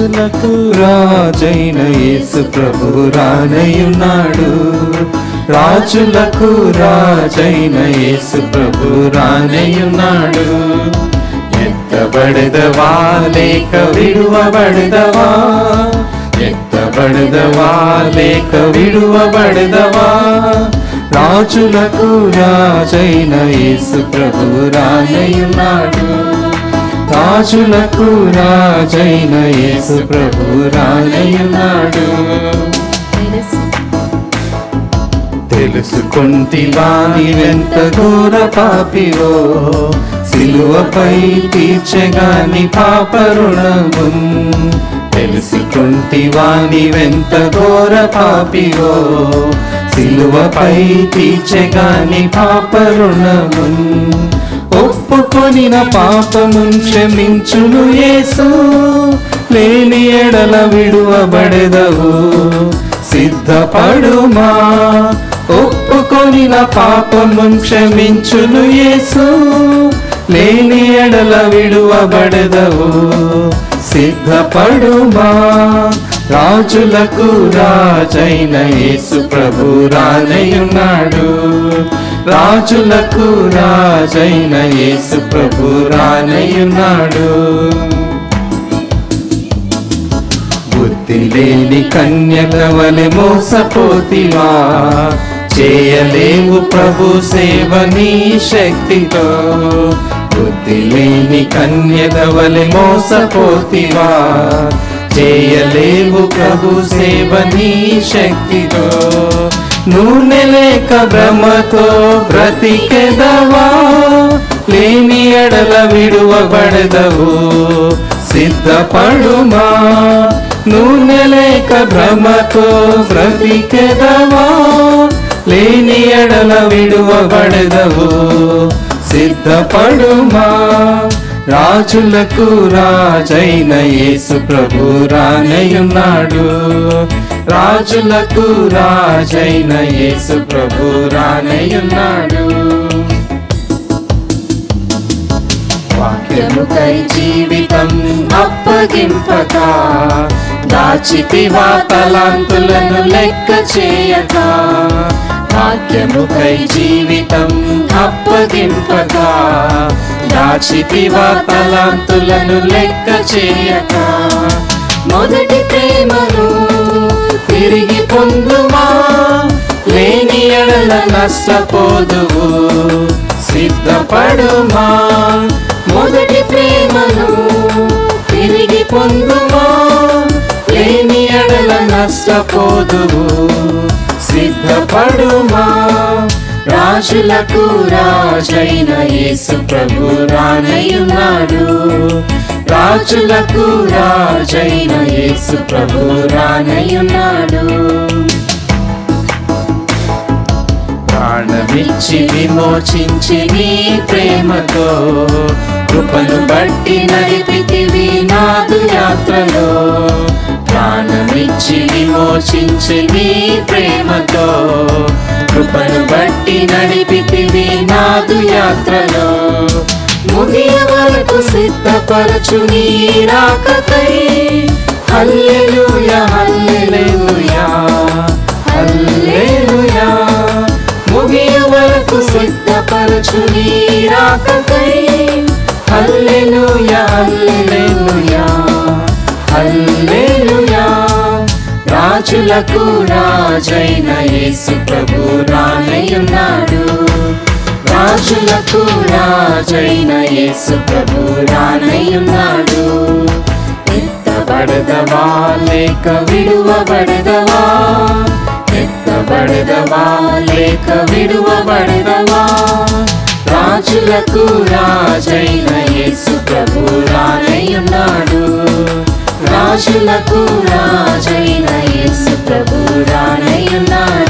మనసులకు రాజైన యేసు ప్రభు రానయున్నాడు. రాజులకు రాజైన యేసు ప్రభు రానయున్నాడు. ఎత్తబడదవా లేక విడువబడదవా? ఎత్తబడదవా లేక విడువబడదవా? రాజులకు రాజైన యేసు ప్రభు రానయున్నాడు. రాజులకు రాజైన యేసు ప్రభు రానయున్నాడు తెలుసుకుంటివా నీవెంత దూర పాపివో సిలువపై తీర్చగాని పాప రుణము. తెలుసుకుంటివా నీవెంత ఘోర పాపివో సిలువపై తీర్చగాని పాప రుణము. ఒప్పుకొనిన పాపమున్ క్షమించును యేసు. లేని ఎడల విడువబడెదవు. సిద్ధపడుమా? ఒప్పుకొనిన పాపమున్ క్షమించును యేసు. లేని ఎడల విడువబడెదవు. సిద్ధపడుమా? రాజులకు రాజైన యేసు ప్రభు రానయున్నాడు. రాజులకు రాజైన యేసు ప్రభు రానయున్నాడు బుద్ధి లేని కన్యల వలె మోసపోతివా? చేయలేవు ప్రభు సేవ నీ శక్తితో. బుద్ధి లేని కన్యల వలె మోసపోతివా? చేయలేవు ప్రభు సేవ నీ శక్తితో. నూనె లేక భ్రమతో బ్రతికెదవా? లేని ఎడల విడువబడదవు. సిద్ధపడుమా? నూనె లేక భ్రమతో బ్రతికెదవా? లేని ఎడల విడువబడదవు. సిద్ధపడుమా? రాజులకు రాజైన యేసు ప్రభు రానయున్నాడు. రాజులకు రాజైన యేసు ప్రభు రానయున్నాడు. వాక్యముకై జీవితం అప్పగింపక దాచితివా తలాంతులను లెక్క చేయక వాక్యముకై జీవితం అప్పగింపక దాచితివా తలాంతులను లెక్క చేయక. మొదటి ప్రేమను తిరిగి పొందుమా? లేని ఎడల నష్టపోదువు సిద్ధపడుమా? మొదటి ప్రేమను తిరిగి పొందుమా? లేని ఎడల నష్టపోదువు సిద్ధపడుమా? రాజులకు రాజైన యేసు ప్రభు రానయున్నాడు రాజులకు రాజైన యేసు ప్రభు రానయున్నాడు ప్రాణమిచ్చి విమోచించి నీ ప్రేమతో కృపను బట్టి నడిపితివి నాదు యాత్రలో. ప్రాణమిచ్చి విమోచించి నీ ప్రేమతో కృపను బట్టి నడిపితివి నాదు యాత్రలో. ముగియ వరకు సిద్ధపరచు నీ రాకకై. హల్లెలూయా హల్లెలూయా హల్లెలూయా. ముగియ వరకు సిద్ధపరచు నీ రాకకై. హల్లెలూయా హల్లెలూయా హల్లెలూయా. రాజులకు రాజైన యేసు ప్రభు రానయ్యున్నాడు. రాజులకు రాజైన యేసు ప్రభు రానయున్నాడు ఎత్తబడదవా లేక విడువబడదవా? ఎత్తబడదవా లేక విడువబడదవా? రాజులకు రాజైన యేసు ప్రభు రానయ్యున్నాడు. రాజులకు రాజైన యేసు ప్రభు రానయున్నాడు